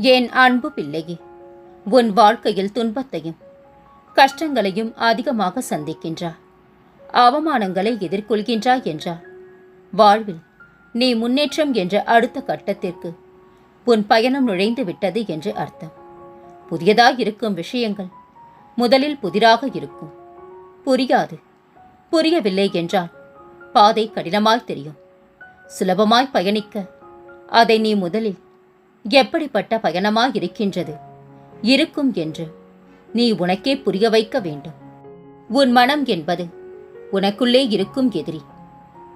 என் அன்பு பிள்ளையே? உன் வாழ்க்கையில் துன்பத்தையும் கஷ்டங்களையும் அதிகமாக சந்திக்கின்றாய் அவமானங்களை எதிர்கொள்கின்றாய் என்றார் வாழ்வில் நீ முன்னேற்றம் என்ற அடுத்த கட்டத்திற்கு உன் பயணம் நுழைந்து விட்டது என்று அர்த்தம். புதியதாய் இருக்கும் விஷயங்கள் முதலில் புதிராக இருக்கும். புரியாது புரியவில்லை என்றால் பாதை கடினமாய் தெரியும். சுலபமாய் பயணிக்க அதை நீ முதலில் எப்படிப்பட்ட பயணமாயிருக்கின்றது? இருக்கும் என்று நீ உனக்கே புரிய வைக்க வேண்டும். உன் மனம் என்பது உனக்குள்ளே இருக்கும் எதிரி.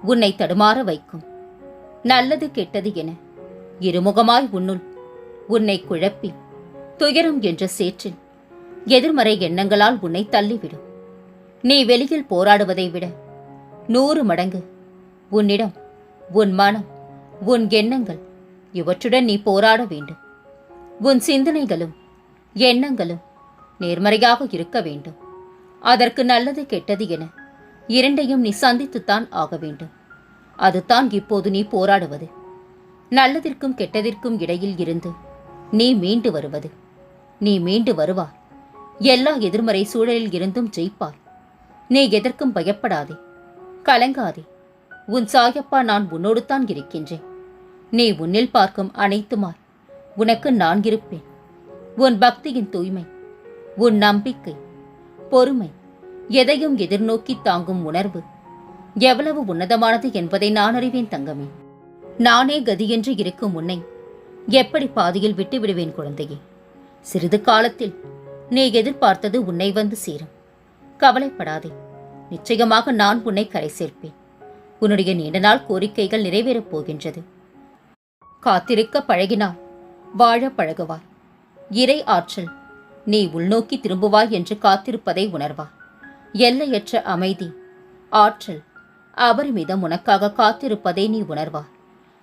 உன்னை தடுமாற வைக்கும். நல்லது கெட்டது என இருமுகமாய் உன்னுள் உன்னை குழப்பி துயரம் என்ற சேற்றில் எதிர்மறை எண்ணங்களால் உன்னை தள்ளிவிடும். நீ வெளியில் போராடுவதை விட நூறு மடங்கு உன்னிடம் உன் மனம் உன் எண்ணங்கள் இவற்றுடன் நீ போராட வேண்டும். உன் சிந்தனைகளும் எண்ணங்களும் நேர்மறையாக இருக்க வேண்டும். அதற்கு நல்லது கெட்டது என இரண்டையும் நீ சந்தித்துத்தான் ஆக வேண்டும். அதுதான் இப்போது நீ போராடுவது. நல்லதிற்கும் கெட்டதிற்கும் இடையில் இருந்து நீ மீண்டு வருவது. நீ மீண்டு வருவாய். எல்லா எதிர்மறை சூழலில் இருந்தும் ஜெயிப்பாய். நீ எதற்கும் பயப்படாதே. கலங்காதே. உன் சாயப்பா நான் உன்னோடு தான் இருக்கின்றேன். நீ உன்னில் பார்க்கும் அனைத்துமாய். உனக்கு நான் இருப்பேன். உன் பக்தியின் தூய்மை உன் நம்பிக்கை பொறுமை எதையும் எதிர்நோக்கி தாங்கும் உணர்வு எவ்வளவு உன்னதமானது என்பதை நான் அறிவேன் தங்கமே. நானே கதியென்று இருக்கும் உன்னை எப்படி பாதியில் விட்டு விடுவேன் குழந்தையே? சிறிது காலத்தில் நீ எதிர்பார்த்தது உன்னை வந்து சேரும். கவலைப்படாதே. நிச்சயமாக நான் உன்னை கரை சேர்ப்பேன். உன்னுடைய நீண்ட நாள் கோரிக்கைகள் நிறைவேறப் போகின்றது. காத்திருக்க பழகினால் வாழ பழகுவாய் இறை ஆற்றல் நீ உள்நோக்கி திரும்புவாய் என்று காத்திருப்பதை உணர்வாய் எல்லையற்ற அமைதி ஆற்றல் அபரிமிதம் உனக்காக காத்திருப்பதை நீ உணர்வாய்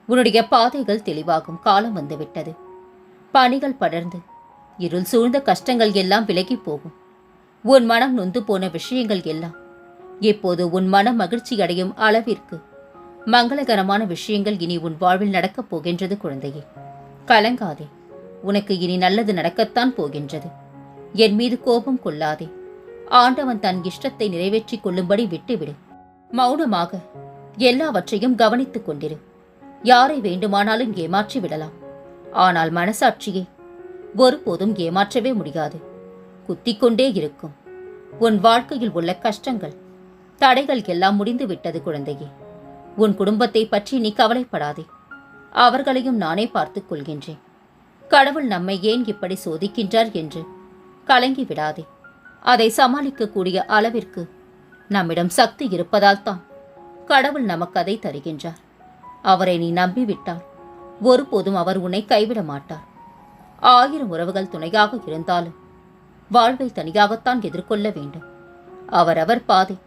உன்னுடைய பாதைகள் தெளிவாகும் காலம் வந்துவிட்டது. பணிகள் படர்ந்து இருள் சூழ்ந்த கஷ்டங்கள் எல்லாம் விலகி போகும். உன் மனம் நொந்து போன விஷயங்கள் எல்லாம் இப்போது உன் மனம் மகிழ்ச்சி அடையும் அளவிற்கு மங்களகரமான விஷயங்கள் இனி உன் வாழ்வில் நடக்கப் போகின்றது குழந்தையே. கலங்காதே. உனக்கு இனி நல்லது நடக்கத்தான் போகின்றது. என் மீது கோபம் கொள்ளாதே. ஆண்டவன் தன் இஷ்டத்தை நிறைவேற்றிக் கொள்ளும்படி விட்டுவிடு. மௌனமாக எல்லாவற்றையும் கவனித்துக் கொண்டிரு. யாரை வேண்டுமானாலும் ஏமாற்றி விடலாம். ஆனால் மனசாட்சியை ஒருபோதும் ஏமாற்றவே முடியாது. குத்திக்கொண்டே இருக்கும். உன் வாழ்க்கையில் உள்ள கஷ்டங்கள் தடைகள் எல்லாம் முடிந்து விட்டது குழந்தையே. உன் குடும்பத்தை பற்றி நீ கவலைப்படாதே. அவர்களையும் நானே பார்த்துக் கொள்கின்றேன். கடவுள் நம்மை ஏன் இப்படி சோதிக்கின்றார் என்று கலங்கி விடாதே. அதை சமாளிக்கக்கூடிய அளவிற்கு நம்மிடம் சக்தி இருப்பதால் தான் கடவுள் நமக்கு அதை தருகின்றார். அவரை நீ நம்பிவிட்டால் ஒருபோதும் அவர் உன்னை கைவிட மாட்டார். ஆயிரம் உறவுகள் துணையாக இருந்தாலும் வாழ்வை தனியாகத்தான் எதிர்கொள்ள வேண்டும். அவரவர் பாதை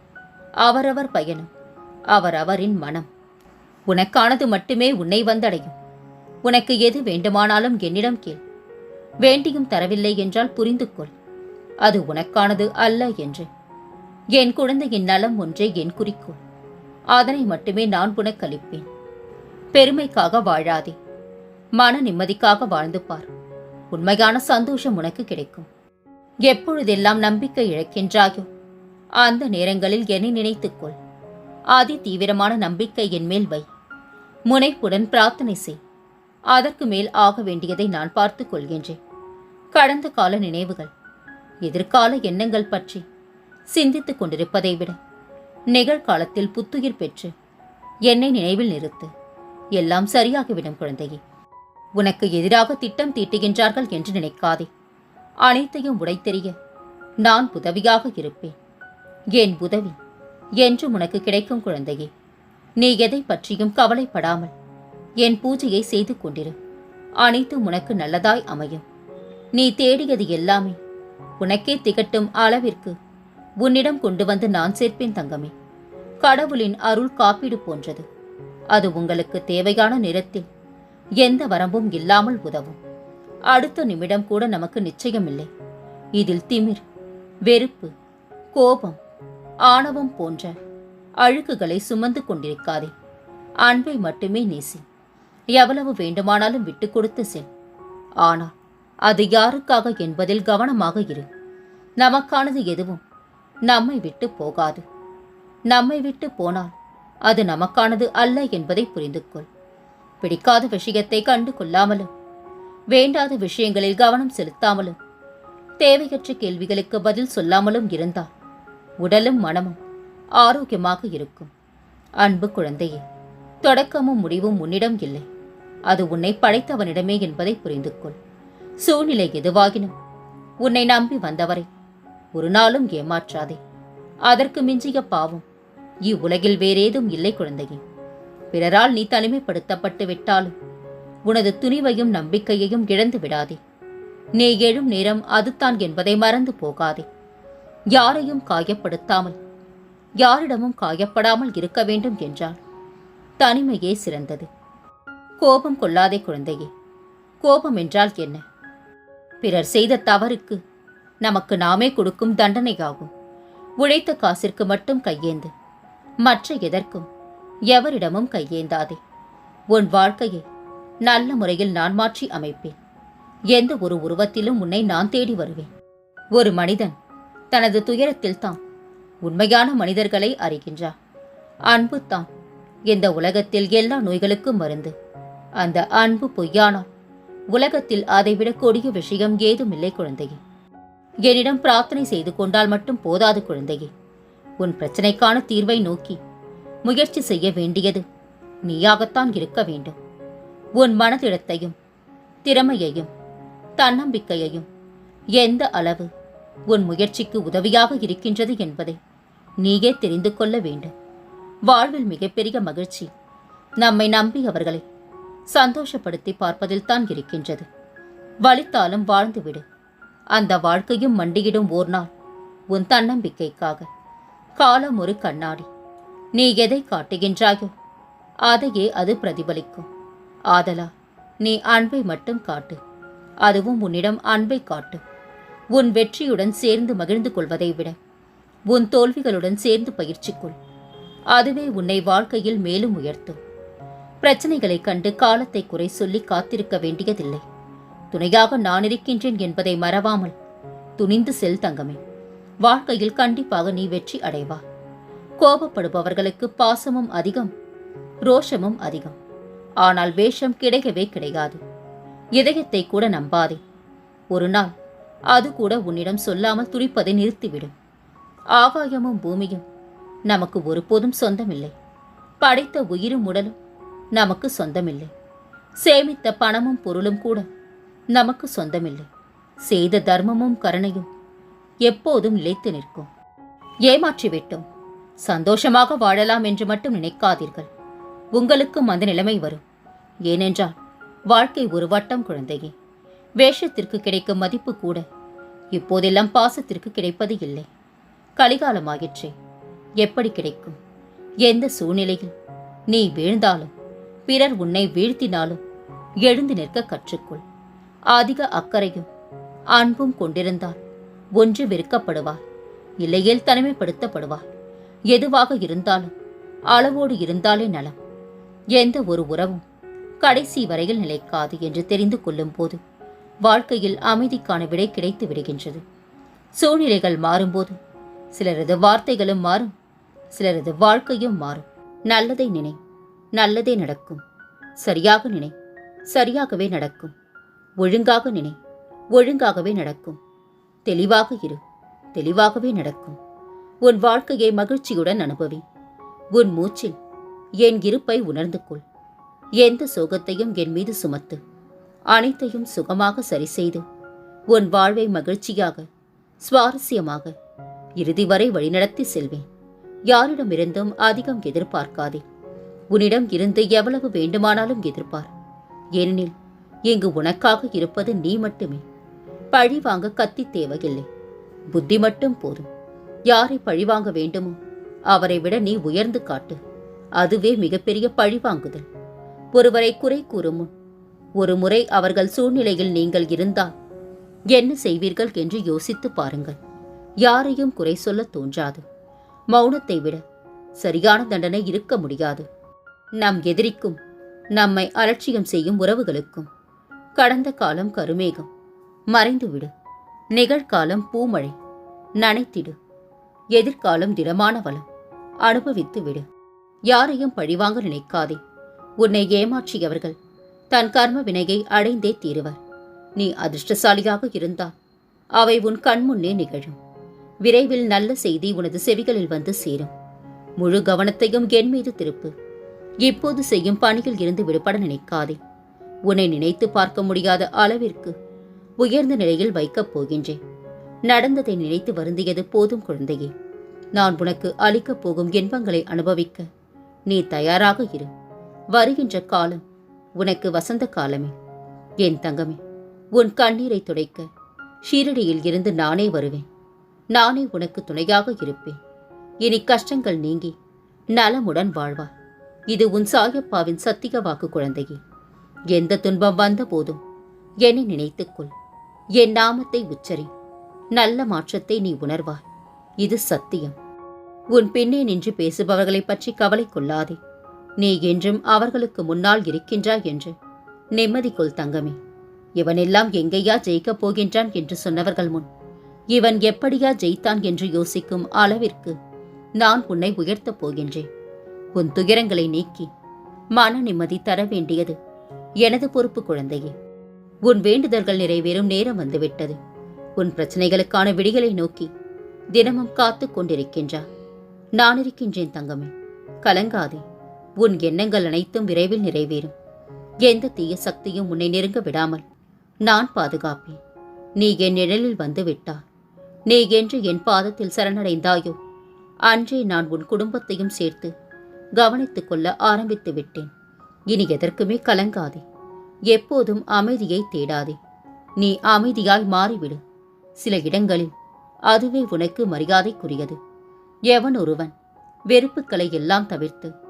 அவரவர் பயணம் அவரவரின் மனம். உனக்கானது மட்டுமே உன்னை வந்தடையும். உனக்கு எது வேண்டுமானாலும் என்னிடம் கேள். வேண்டியும் தரவில்லை என்றால் புரிந்து கொள். அது உனக்கானது அல்ல என்று. என் குழந்தையின் நலம் ஒன்றே என் குறிக்கோள். அதனை மட்டுமே நான் உனக்கு அளிப்பேன் பெருமைக்காக வாழாதே. மன நிம்மதிக்காக வாழ்ந்து பார். உண்மையான சந்தோஷம் உனக்கு கிடைக்கும். எப்பொழுதெல்லாம் நம்பிக்கை இழக்கின்றாயோ அந்த நேரங்களில் என்னை நினைத்துக்கொள் அதி தீவிரமான நம்பிக்கை என் மேல் வை. முனைப்புடன் பிரார்த்தனை செய். அதற்கு மேல் ஆக வேண்டியதை நான் பார்த்துக் கொள்கின்றேன். கடந்த கால நினைவுகள் எதிர்கால எண்ணங்கள் பற்றி சிந்தித்துக் கொண்டிருப்பதை விட நிகழ்காலத்தில் புத்துயிர் பெற்று என்னை நினைவில் நிறுத்து. எல்லாம் சரியாகிவிடும் குழந்தையே. உனக்கு எதிராக திட்டம் தீட்டுகின்றார்கள் என்று நினைக்காதே. அனைத்தையும் உடைத்தெறிய நான் உதவியாக இருப்பேன். என் உதவி என்று உனக்கு கிடைக்கும் குழந்தையே. நீ எதை பற்றியும் கவலைப்படாமல் என் பூஜையை செய்து கொண்டிரு. அனைத்தும் உனக்கு நல்லதாய் அமையும். நீ தேடியது எல்லாமே உனக்கே திகட்டும் அளவிற்கு உன்னிடம் கொண்டு வந்து நான் சேர்ப்பேன் தங்கமே. கடவுளின் அருள் காப்பீடு போன்றது. அது உங்களுக்கு தேவையான நிறத்தில் எந்த வரம்பும் இல்லாமல் உதவும். அடுத்த நிமிடம் கூட நமக்கு நிச்சயமில்லை. இதில் திமிர் வெறுப்பு கோபம் ஆணவம் போன்ற அழுக்குகளை சுமந்து கொண்டிருக்காதே. அன்பை மட்டுமே நேசி. எவ்வளவு வேண்டுமானாலும் விட்டு கொடுத்து செல். ஆனால் அது யாருக்காக என்பதில் கவனமாக இரு. நமக்கானது எதுவும் நம்மை விட்டு போகாது. நம்மை விட்டு போனால் அது நமக்கானது அல்ல என்பதை புரிந்து கொள். பிடிக்காத விஷயத்தை கண்டு கொள்ளாமலும் வேண்டாத விஷயங்களில் கவனம் செலுத்தாமலும் தேவையற்ற கேள்விகளுக்கு பதில் சொல்லாமலும் இருந்தால் உடலும் மனமும் ஆரோக்கியமாக இருக்கும். அன்பு குழந்தையே தொடக்கமும் முடிவும் உன்னிடம் இல்லை. அது உன்னை படைத்தவனிடமே என்பதை புரிந்து கொள் சூழ்நிலை எதுவாகினும் உன்னை நம்பி வந்தவரை ஒரு நாளும் ஏமாற்றாதே. அதற்கு மிஞ்சிய பாவம் இவ்வுலகில் வேறேதும் இல்லை குழந்தையே. பிறரால் நீ தனிமைப்படுத்தப்பட்டு விட்டாலும் உனது துணிவையும் நம்பிக்கையையும் இழந்து விடாதே நீ எழும் நேரம் அதுதான் என்பதை மறந்து போகாதே. யாரையும் காயப்படுத்தாமல் யாரிடமும் காயப்படாமல் இருக்க வேண்டும் என்றால் தனிமையே சிறந்தது. கோபம் கொள்ளாதே குழந்தையே. கோபம் என்றால் என்ன? பிறர் செய்த தவறுக்கு நமக்கு நாமே கொடுக்கும் தண்டனையாகும். உழைத்த காசிற்கு மட்டும் கையேந்து மற்ற எதற்கும் எவரிடமும் கையேந்தாதே. உன் வாழ்க்கையை நல்ல முறையில் நான் மாற்றி அமைப்பேன். எந்த ஒரு உருவத்திலும் உன்னை நான் தேடி வருவேன். ஒரு மனிதன் தனது துயரத்தில் தான் உண்மையான மனிதர்களை அறிகின்றார். அன்பு தான் இந்த உலகத்தில் எல்லா நோய்களுக்கும் மருந்து. அந்த அன்பு பொய்யானால் உலகத்தில் அதைவிட கொடிய விஷயம் ஏதுமில்லை குழந்தையே. என்னிடம் பிரார்த்தனை செய்து கொண்டால் மட்டும் போதாது குழந்தையே. உன் பிரச்சனைக்கான தீர்வை நோக்கி முயற்சி செய்ய வேண்டியது நீயாகத்தான் இருக்க வேண்டும். உன் மனதிடத்தையும் திறமையையும் தன்னம்பிக்கையையும் எந்த அளவு உன் முயற்சிக்கு உதவியாக இருக்கின்றது என்பதை நீயே தெரிந்து கொள்ள வேண்டும். வாழ்வில் மிகப்பெரிய மகிழ்ச்சி. நம்மை நம்பி அவர்களை சந்தோஷப்படுத்தி பார்ப்பதில் தான் இருக்கின்றது. வலித்தாலும் வாழ்ந்துவிடு. அந்த வாழ்க்கையும் மண்டியிடும் ஓர் நாள். உன் தன்னம்பிக்கைக்காக. காலம் ஒரு கண்ணாடி. நீ எதை காட்டுகின்றாயோ அதையே அது பிரதிபலிக்கும். ஆதலா நீ அன்பை மட்டும் காட்டு. அதுவும் உன்னிடம் அன்பை காட்டு உன் வெற்றியுடன் சேர்ந்து மகிழ்ந்து கொள்வதை விட உன் தோல்விகளுடன் சேர்ந்து பயிற்சி கொள் அதுவே உன்னை வாழ்க்கையில் மேலும் உயர்த்தும். பிரச்சனைகளைக் கண்டு காலத்தை குறை சொல்லி காத்திருக்க வேண்டியதில்லை. துணையாக நான் இருக்கின்றேன் என்பதை மறவாமல் துணிந்து செல் தங்கமே. வாழ்க்கையில் கண்டிப்பாக நீ வெற்றி அடைவா. கோபப்படுபவர்களுக்கு பாசமும் அதிகம் ரோஷமும் அதிகம். ஆனால் வேஷம் கிடைக்கவே கிடையாது. இதயத்தை கூட நம்பாதே. ஒரு நாள் அது கூட உன்னிடம் சொல்லாமல் துடிப்பதை நிறுத்திவிடும் ஆகாயமும் பூமியும் நமக்கு ஒருபோதும் சொந்தமில்லை. படைத்த உயிரும் உடலும் நமக்கு சொந்தமில்லை. சேமித்த பணமும் பொருளும் கூட நமக்கு சொந்தமில்லை. செய்த தர்மமும் கருணையும் எப்போதும் நிலைத்து நிற்கும். ஏமாற்றிவிட்டோம். சந்தோஷமாக வாழலாம் என்று மட்டும் நினைக்காதீர்கள். உங்களுக்கும் அந்த நிலைமை வரும். ஏனென்றால் வாழ்க்கை ஒரு வட்டம் குழந்தையே. வேஷத்திற்கு கிடைக்கும் மதிப்பு கூட. இப்போதெல்லாம் பாசத்திற்கு கிடைப்பது இல்லை. கலிகாலமாயிற்றே. எப்படி கிடைக்கும்? எந்த சூழ்நிலையில்? நீ வீழ்ந்தாலும் பிறர் உன்னை வீழ்த்தினாலும் எழுந்து நிற்க கற்றுக்கொள். அதிக அக்கறையும் அன்பும் கொண்டிருந்தால் ஒன்று வெறுக்கப்படுவார் இல்லையேல் தனிமைப்படுத்தப்படுவார். எதுவாக இருந்தாலும் அளவோடு இருந்தாலே நலம். எந்த ஒரு உறவும் கடைசி வரையில் நிலைக்காது என்று தெரிந்து கொள்ளும் போது வாழ்க்கையில் அமைதிக்கான விடை கிடைத்து விடுகின்றது. சூழ்நிலைகள் மாறும்போது சிலரது வார்த்தைகளும் மாறும் சிலரது வாழ்க்கையும் மாறும். நல்லதை நினை நல்லதே நடக்கும். சரியாக நினை சரியாகவே நடக்கும். ஒழுங்காக நினை ஒழுங்காகவே நடக்கும். தெளிவாக இரு தெளிவாகவே நடக்கும். உன் வாழ்க்கையை மகிழ்ச்சியுடன் அனுபவி. உன் மூச்சில் என் இருப்பை உணர்ந்து கொள். எந்த சோகத்தையும் என் மீது சுமத்து. அனைத்தையும் சுகமாக சரி செய்து உன் வாழ்வை மகிழ்ச்சியாக சுவாரஸ்யமாக இறுதி வரை வழிநடத்தி செல்வேன். யாரிடமிருந்தும் அதிகம் எதிர்பார்க்காதே. உன்னிடம் இருந்து எவ்வளவு வேண்டுமானாலும் எதிர்பார் ஏனெனில் இங்கு உனக்காக இருப்பது நீ மட்டுமே. பழி வாங்க கத்தி தேவையில்லை. புத்தி மட்டும் போதும். யாரை பழிவாங்க வேண்டுமோ அவரை விட நீ உயர்ந்து காட்டு. அதுவே மிகப்பெரிய பழிவாங்குதல் ஒருவரை குறை கூறும் முன் ஒரு முறை அவர்கள் சூழ்நிலையில் நீங்கள் இருந்தால் என்ன செய்வீர்கள் என்று யோசித்து பாருங்கள். யாரையும் குறை சொல்ல தோன்றாது. மௌனத்தை விட சரியான தண்டனை இருக்க முடியாது. நம் எதிரிக்கும் நம்மை அலட்சியம் செய்யும் உறவுகளுக்கும் கடந்த காலம் கருமேகம் மறைந்து விடு நிகழ்காலம் பூமழை நனைத்திடு. எதிர்காலம் திடமான வளம் அனுபவித்து விடு யாரையும் பழிவாங்க நினைக்காதே. உன்னை ஏமாற்றியவர்கள் தன் கர்ம வினையை அடைந்தே தீருவர். நீ அதிர்ஷ்டசாலியாக இருந்தால் அவை உன் கண்முன்னே நிகழும். விரைவில் நல்ல செய்தி உனது செவிகளில் வந்து சேரும். முழு கவனத்தையும் என் மீது திருப்பு. இப்போது செய்யும் பணியில் இருந்து விடுபட நினைக்காதே. உன்னை நினைத்து பார்க்க முடியாத அளவிற்கு உயர்ந்த நிலையில் வைக்கப் போகின்றேன். நடந்ததை நினைத்து வருந்தியது போதும் குழந்தையே. நான் உனக்கு அளிக்கப் போகும் இன்பங்களை அனுபவிக்க நீ தயாராக இரு. வருகின்ற காலம் உனக்கு வசந்த காலமே. என் தங்கமே உன் கண்ணீரை துடைக்க ஷீரடியில் இருந்து நானே வருவேன். நானே உனக்கு துணையாக இருப்பேன். இனி கஷ்டங்கள் நீங்கி நலமுடன் வாழ்வாய் இது உன் சாயப்பாவின் சத்திய வாக்கு குழந்தையே. எந்த துன்பம் வந்த போதும் என்னை நினைத்துக்கொள் என் நாமத்தை உச்சரி. நல்ல மாற்றத்தை நீ உணர்வாய். இது சத்தியம். உன் பின்னே நின்று பேசுபவர்களைப் பற்றி கவலை கொள்ளாதே. நீ என்றும் அவர்களுக்கு முன்னால் இருக்கின்றாய் என்று. நிம்மதி கொள் தங்கமே. இவனெல்லாம் எங்கேயா ஜெயிக்கப் போகின்றான் என்று சொன்னவர்கள் முன். இவன் எப்படியா ஜெயித்தான் என்று யோசிக்கும் அளவிற்கு நான் உன்னை உயர்த்தப் போகின்றேன். உன் துயரங்களை நீக்கி மன நிம்மதி தர வேண்டியது எனது பொறுப்பு குழந்தையே. உன் வேண்டுதல்கள் நிறைவேறும் நேரம் வந்துவிட்டது. உன் பிரச்சனைகளுக்கான விடிகளை நோக்கி தினமும் காத்துக் கொண்டிருக்கின்றார் நான் இருக்கின்றேன் தங்கமே. கலங்காதே. உன் எண்ணங்கள் அனைத்தும் விரைவில் நிறைவேறும். எந்த தீய சக்தியும் உன்னை நெருங்க விடாமல் நான் பாதுகாப்பேன். நீ என் நிழலில் வந்து விட்டாய். நீ என்று என் பாதத்தில் சரணடைந்தாயோ? அன்றே நான் உன் குடும்பத்தையும் சேர்த்து கவனித்துக் கொள்ள ஆரம்பித்து விட்டேன். இனி எதற்குமே கலங்காதே. எப்போதும் அமைதியை தேடாதே. நீ அமைதியாய் மாறிவிடு. சில இடங்களில் அதுவே உனக்கு மரியாதைக்குரியது. எவன் ஒருவன் வெறுப்புக்களை எல்லாம் தவிர்த்து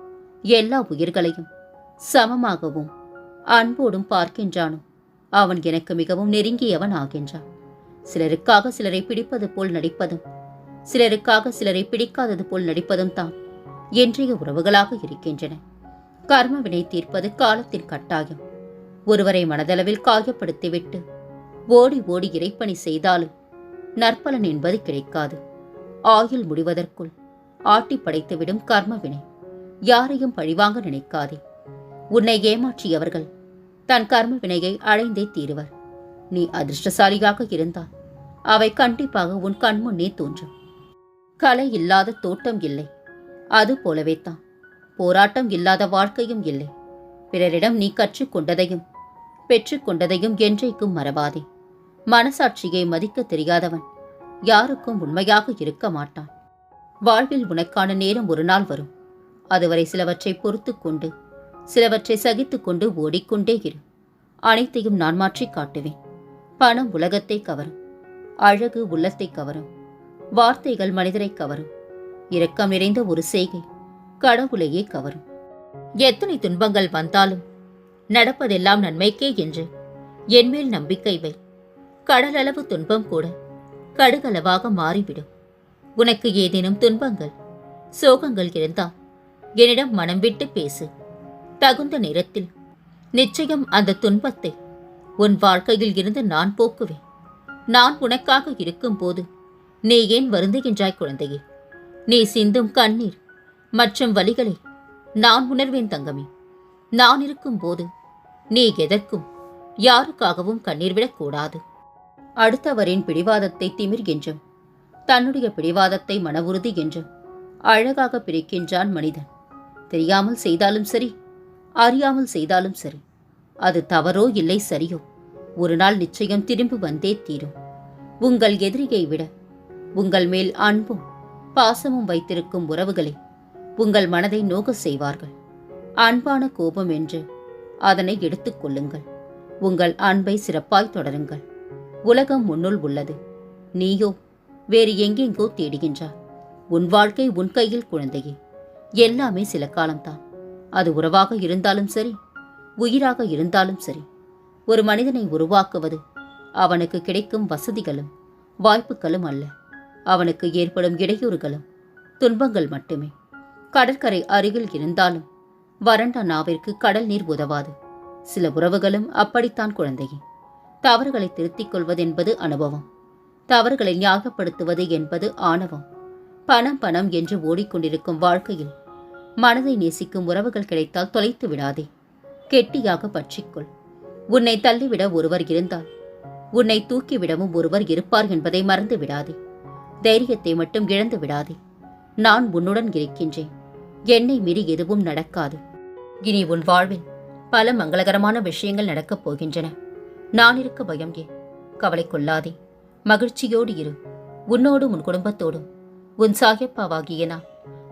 எல்லா உயிர்களையும் சமமாகவும் அன்போடும் பார்க்கின்றானோ? அவன் எனக்கு மிகவும் நெருங்கியவன் ஆகின்றான். சிலருக்காக சிலரை பிடிப்பது போல் நடிப்பதும் சிலருக்காக சிலரை பிடிக்காதது போல் நடிப்பதும் தான் இன்றைய உறவுகளாக இருக்கின்றன. கர்மவினை தீர்ப்பது காலத்தின் கட்டாயம். ஒருவரை மனதளவில் காயப்படுத்திவிட்டு ஓடி ஓடி இறைப்பணி செய்தாலும் நற்பலன் என்பது கிடைக்காது. ஆயுள் முடிவதற்குள் ஆட்டி படைத்துவிடும் கர்மவினை. யாரையும் பழிவாங்க நினைக்காதே. உன்னை ஏமாற்றியவர்கள் தன் கர்ம வினையை அடைந்தே தீருவர். நீ அதிர்ஷ்டசாலியாக இருந்தால் அவை கண்டிப்பாக உன் கண்முன்னே தோன்றும். கலை இல்லாத தோட்டம் இல்லை. அது போலவே தான். போராட்டம் இல்லாத வாழ்க்கையும் இல்லை. பிறரிடம் நீ கற்றுக்கொண்டதையும் பெற்றுக்கொண்டதையும் என்றைக்கும் மறவாதே. மனசாட்சியை மதிக்க தெரியாதவன் யாருக்கும் உண்மையாக இருக்க மாட்டான். வாழ்வில் உனக்கான நேரம் ஒரு நாள் வரும். அதுவரை சிலவற்றை பொறுத்து கொண்டு சிலவற்றை சகித்து கொண்டு ஓடிக்கொண்டே இரு. அனைத்தையும் நான் மாற்றிக் காட்டுவேன். பணம் உலகத்தை கவரும். அழகு உள்ளத்தை கவரும். வார்த்தைகள் மனிதரை கவரும். இரக்கம் நிறைந்த ஒரு செய்கை கடவுளையே கவரும். எத்தனை துன்பங்கள் வந்தாலும் நடப்பதெல்லாம் நன்மைக்கே என்று என்மேல் நம்பிக்கை வை. கடலளவு துன்பம் கூட கடுகளவாக மாறிவிடும். உனக்கு ஏதேனும் துன்பங்கள் சோகங்கள் இருந்தால் என்னிடம் மனம் விட்டு பேசு. தகுந்த நேரத்தில். நிச்சயம் அந்த துன்பத்தை உன் வாழ்க்கையில் இருந்து நான் போக்குவேன். நான் உனக்காக இருக்கும்போது நீ ஏன் வருந்துகின்றாய் குழந்தையே? நீ சிந்தும் கண்ணீர் மற்றும் வலிகளை நான் உணர்வேன் தங்கமே. நான் இருக்கும்போது நீ எதற்கும் யாருக்காகவும் கண்ணீர் விடக்கூடாது அடுத்தவரின் பிடிவாதத்தை திமிர் என்றும் தன்னுடைய பிடிவாதத்தை மன உறுதி என்றும் அழகாக பிரிக்கின்றான் மனிதன். தெரியாமல் செய்தாலும் சரி அறியாமல் செய்தாலும் சரி அது தவறோ இல்லை சரியோ ஒரு நாள் நிச்சயம் திரும்பி வந்தே தீரும். உங்கள் எதிரியை விட உங்கள் மேல் அன்பும் பாசமும் வைத்திருக்கும் உறவுகளை உங்கள் மனதை நோக செய்வார்கள். அன்பான கோபம் என்று அதனை எடுத்துக்கொள்ளுங்கள் உங்கள் அன்பை சிறப்பாய் தொடருங்கள். உலகம் முன்னுள் உள்ளது. நீயோ வேறு எங்கெங்கோ தேடுகின்றாய் உன் வாழ்க்கை உன் கையில் குழந்தையே. எல்லாமே சில காலம்தான். அது உறவாக இருந்தாலும் சரி உயிராக இருந்தாலும் சரி ஒரு மனிதனை உருவாக்குவது அவனுக்கு கிடைக்கும் வசதிகளும் வாய்ப்புகளும் அல்ல. அவனுக்கு ஏற்படும் இடையூறுகளும் துன்பங்கள் மட்டுமே. கடற்கரை அருகில் இருந்தாலும் வறண்ட நாவிற்கு கடல் நீர் உதவாது. சில உறவுகளும் அப்படித்தான் குழந்தையே. தவறுகளை திருத்திக் கொள்வதென்பது அனுபவம். தவறுகளை ஞாபகப்படுத்துவது என்பது ஆணவம். பணம் பணம் என்று ஓடிக்கொண்டிருக்கும் வாழ்க்கையில் மனதை நேசிக்கும் உறவுகள் கிடைத்தால் தொலைத்து விடாதே. கெட்டியாக பற்றிக்கொள். உன்னை தள்ளிவிட ஒருவர் இருந்தால் உன்னை தூக்கிவிடவும் ஒருவர் இருப்பார் என்பதை மறந்து விடாதே. தைரியத்தை மட்டும் இழந்து விடாதே. நான் உன்னுடன் இருக்கின்றேன். என்னை மீறி எதுவும் நடக்காது. இனி உன் வாழ்வில் பல மங்களகரமான விஷயங்கள் நடக்கப் போகின்றன. நான் இருக்க பயம் ஏன்? கவலை கொள்ளாதே. மகிழ்ச்சியோடு இரு. உன்னோடும் உன் குடும்பத்தோடும். உன் சாயப்பாவாகிய நான்